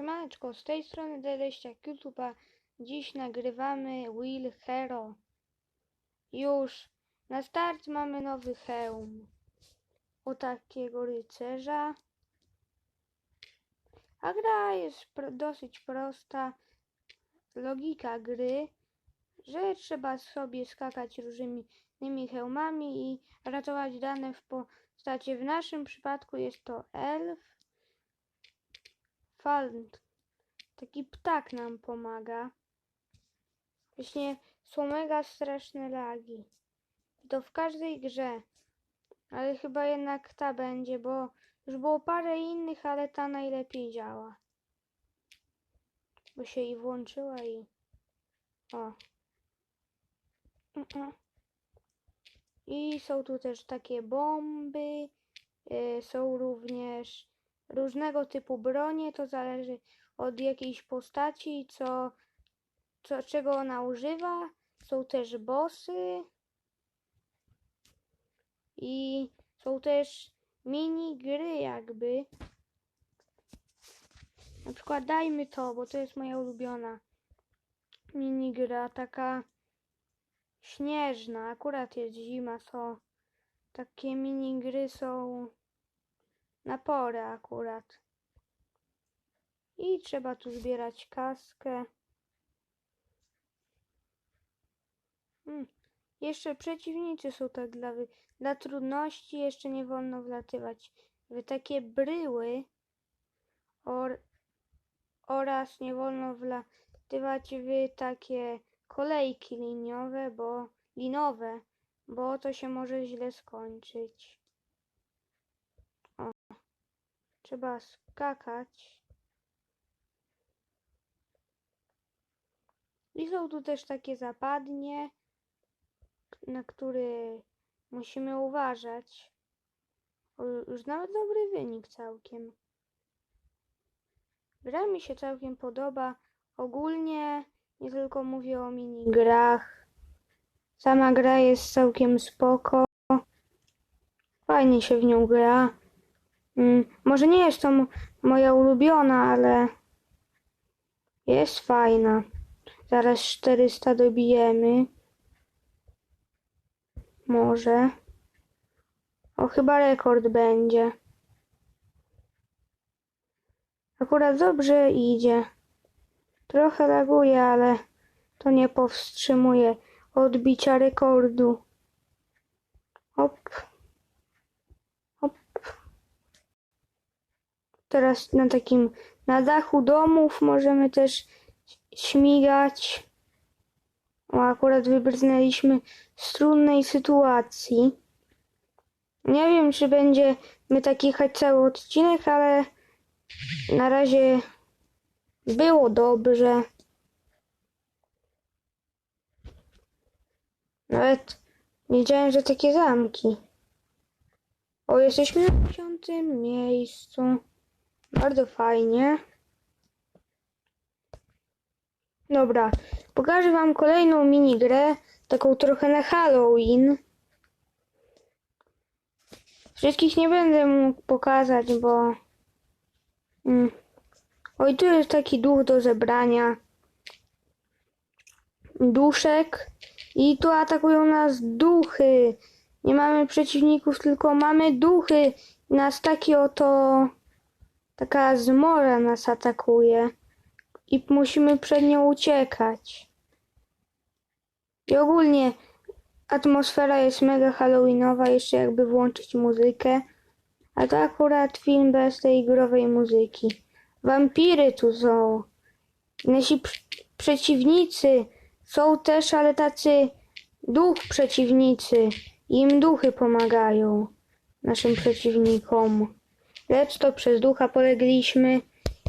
Siemaneczko, z tej strony Dedeściak YouTube'a. Dziś nagrywamy Will Hero. Już na start mamy nowy hełm. O takiego rycerza. A gra jest pro, dosyć prosta. Logika gry, że trzeba sobie skakać różnymi hełmami i ratować dane w postaci. W naszym przypadku jest to elf. Falt. Taki ptak nam pomaga. Właśnie są mega straszne lagi. To w każdej grze. Ale chyba jednak ta będzie, bo już było parę innych, ale ta najlepiej działa. Bo się i włączyła i... O. I są tu też takie bomby. y, Są również różnego typu bronie. To zależy od jakiejś postaci, co, co, czego ona używa. Są też bossy. I są też mini gry jakby. Na przykład dajmy to, bo to jest moja ulubiona minigra, taka śnieżna. Akurat jest zima, są takie minigry są na porę akurat. I trzeba tu zbierać kaskę. Hmm. Jeszcze przeciwnicy są tak dla, dla trudności. Jeszcze nie wolno wlatywać w takie bryły or, oraz nie wolno wlatywać w takie kolejki liniowe, bo linowe, bo to się może źle skończyć. O. Trzeba skakać. I są tu też takie zapadnie, na które musimy uważać. O, już nawet dobry wynik całkiem. Gra mi się całkiem podoba. Ogólnie nie tylko mówię o minigrach. Sama gra jest całkiem spoko. Fajnie się w nią gra. Mm, może nie jest to moja ulubiona, ale jest fajna. Zaraz 400 dobijemy. Może. O, chyba rekord będzie. Akurat dobrze idzie. Trochę laguje, ale to nie powstrzymuje odbicia rekordu. Hop. Teraz na takim, na dachu domów możemy też śmigać. O, akurat wybrnęliśmy z trudnej sytuacji. Nie wiem, czy będziemy tak jechać cały odcinek, ale na razie było dobrze. Nawet nie wiedziałem, że takie zamki. O, jesteśmy na piątym miejscu. Bardzo fajnie. Dobra, pokażę wam kolejną minigrę, taką trochę na Halloween. Wszystkich nie będę mógł pokazać, bo... Mm. Oj, tu jest taki duch do zebrania. Duszek. I tu atakują nas duchy. Nie mamy przeciwników, tylko mamy duchy. Nas taki oto... Taka zmora nas atakuje i musimy przed nią uciekać. I ogólnie atmosfera jest mega halloweenowa, jeszcze jakby włączyć muzykę. A to akurat film bez tej growej muzyki. Wampiry tu są. Nasi pr- przeciwnicy są też, ale tacy duch przeciwnicy. Im duchy pomagają naszym przeciwnikom. Lecz to przez ducha polegliśmy.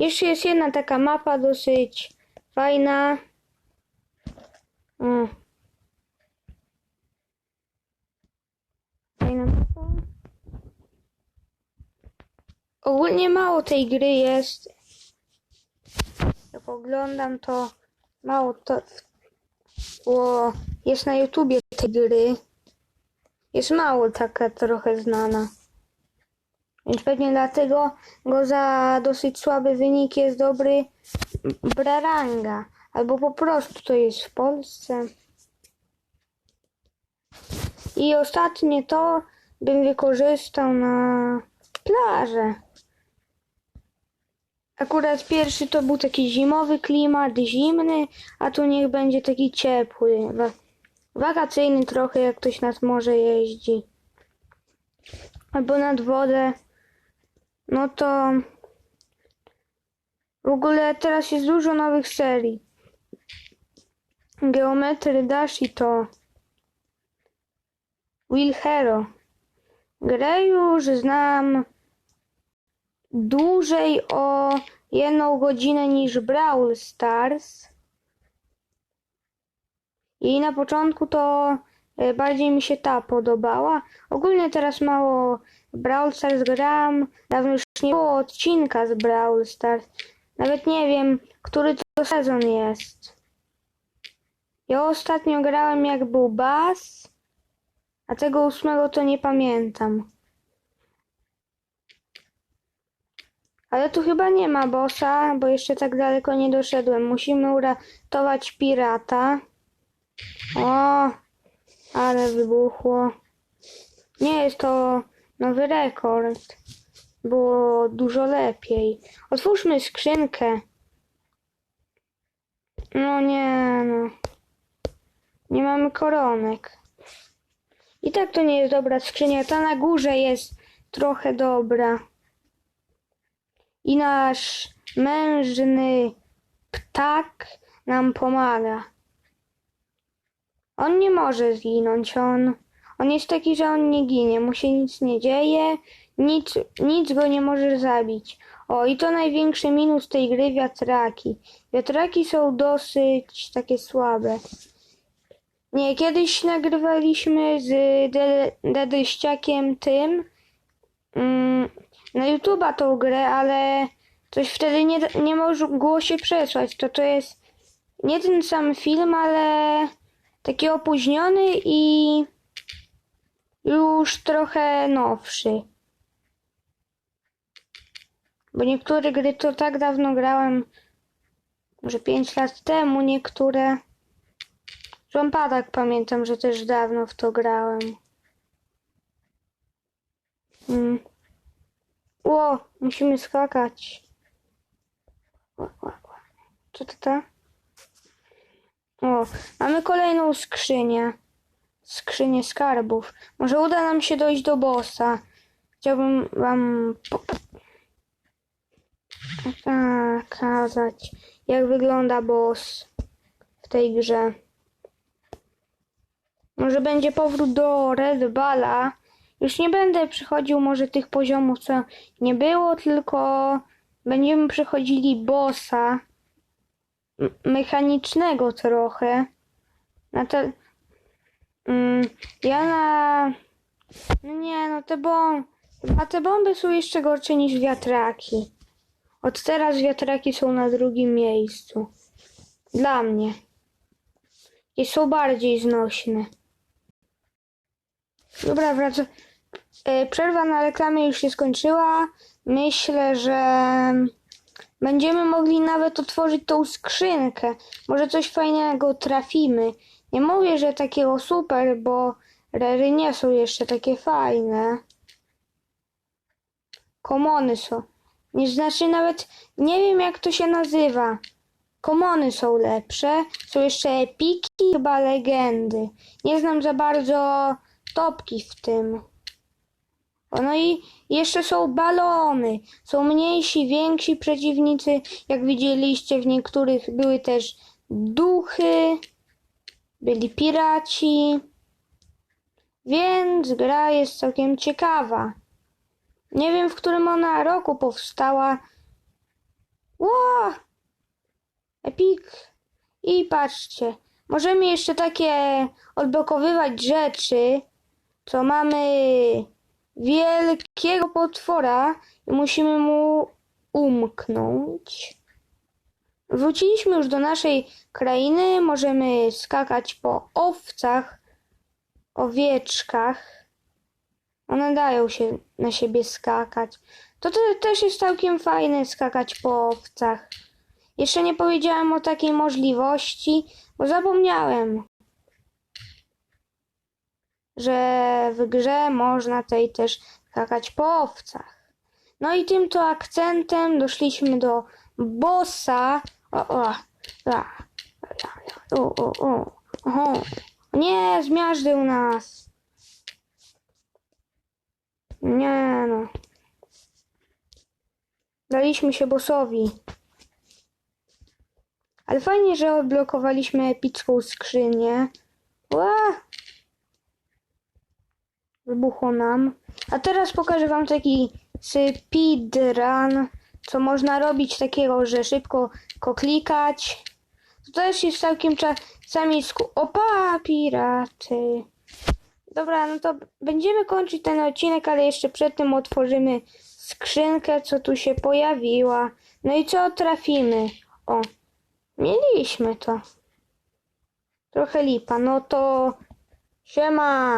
Jeszcze jest jedna taka mapa dosyć fajna. O. Fajna mapa. Ogólnie mało tej gry jest. Jak oglądam to mało to bo jest na YouTubie tej gry. Jest mało taka trochę znana. Więc pewnie dlatego go za dosyć słaby wynik jest dobry Braranga. Albo po prostu to jest w Polsce. I ostatnie to bym wykorzystał na plażę. Akurat pierwszy to był taki zimowy klimat, zimny, a tu niech będzie taki ciepły, wa- wakacyjny trochę, jak ktoś nad morze jeździ. Albo nad wodę. No to w ogóle teraz jest dużo nowych serii. Geometry Dash i to Will Hero. Grę już znam dłużej o jedną godzinę niż Brawl Stars. I na początku to e, bardziej mi się ta podobała. Ogólnie teraz mało Brawl Stars. Dawno już nie było odcinka z Brawl Stars. Nawet nie wiem, który to sezon jest. Ja ostatnio grałem jak był Bass, a tego ósmego to nie pamiętam. Ale tu chyba nie ma bossa, bo jeszcze tak daleko nie doszedłem. Musimy uratować pirata. O, ale wybuchło. Nie jest to nowy rekord. Było dużo lepiej. Otwórzmy skrzynkę. No nie, no. Nie mamy koronek. I tak to nie jest dobra skrzynia. Ta na górze jest trochę dobra. I nasz mężny ptak nam pomaga. On nie może zginąć, on, on jest taki, że on nie ginie, mu się nic nie dzieje, nic, nic go nie może zabić. O, i to największy minus tej gry wiatraki. Wiatraki są dosyć takie słabe. Nie, kiedyś nagrywaliśmy z De- Dedyściakiem tym mm, na YouTube'a tą grę, ale coś wtedy nie, nie mogło się przesłać. To to jest nie ten sam film, ale taki opóźniony i już trochę nowszy. Bo niektóre gry to tak dawno grałem, może 5 lat temu, niektóre. Ząpadak pamiętam, że też dawno w to grałem. Mm. Ło, musimy skakać. Co to ta? O, mamy kolejną skrzynię. Skrzynię skarbów. Może uda nam się dojść do bossa. Chciałbym wam po- pokazać, jak wygląda boss w tej grze. Może będzie powrót do Red Balla. Już nie będę przychodził może tych poziomów, co nie było, tylko będziemy przechodzili bossa mechanicznego trochę. Na te... Mm, ja na... No nie, no te bomby... A te bomby są jeszcze gorsze niż wiatraki. Od teraz wiatraki są na drugim miejscu. Dla mnie. I są bardziej znośne. Dobra, wracam. E, Przerwa na reklamę już się skończyła. Myślę, że będziemy mogli nawet otworzyć tą skrzynkę. Może coś fajnego trafimy. Nie mówię, że takiego super, bo rery nie są jeszcze takie fajne. Komony są. Nie znaczy nawet nie wiem jak to się nazywa. Komony są lepsze. Są jeszcze epiki, chyba legendy. Nie znam za bardzo topki w tym. No i jeszcze są balony. Są mniejsi, więksi przeciwnicy. Jak widzieliście, w niektórych były też duchy, byli piraci. Więc gra jest całkiem ciekawa. Nie wiem, w którym ona roku powstała. Ło! Epik. I patrzcie, możemy jeszcze takie odblokowywać rzeczy, co mamy wielkiego potwora i musimy mu umknąć. Wróciliśmy już do naszej krainy, możemy skakać po owcach, owieczkach. One dają się na siebie skakać. To, to też jest całkiem fajne skakać po owcach. Jeszcze nie powiedziałem o takiej możliwości, bo zapomniałem, że w grze można tej też skakać po owcach. No i tym to akcentem doszliśmy do bossa. O, o, a, o, o, o, oho. Nie, zmiażdżył nas. Nie no. Daliśmy się bossowi. Ale fajnie, że odblokowaliśmy epicką skrzynię. Ła! Wybuchło nam. A teraz pokażę wam taki speedrun, co można robić takiego, że szybko ko klikać. To też jest całkiem czasami sku... Opa, piraty. Dobra, no to będziemy kończyć ten odcinek, ale jeszcze przed tym otworzymy skrzynkę, co tu się pojawiła. No i co trafimy? O, mieliśmy to. Trochę lipa, no to siema.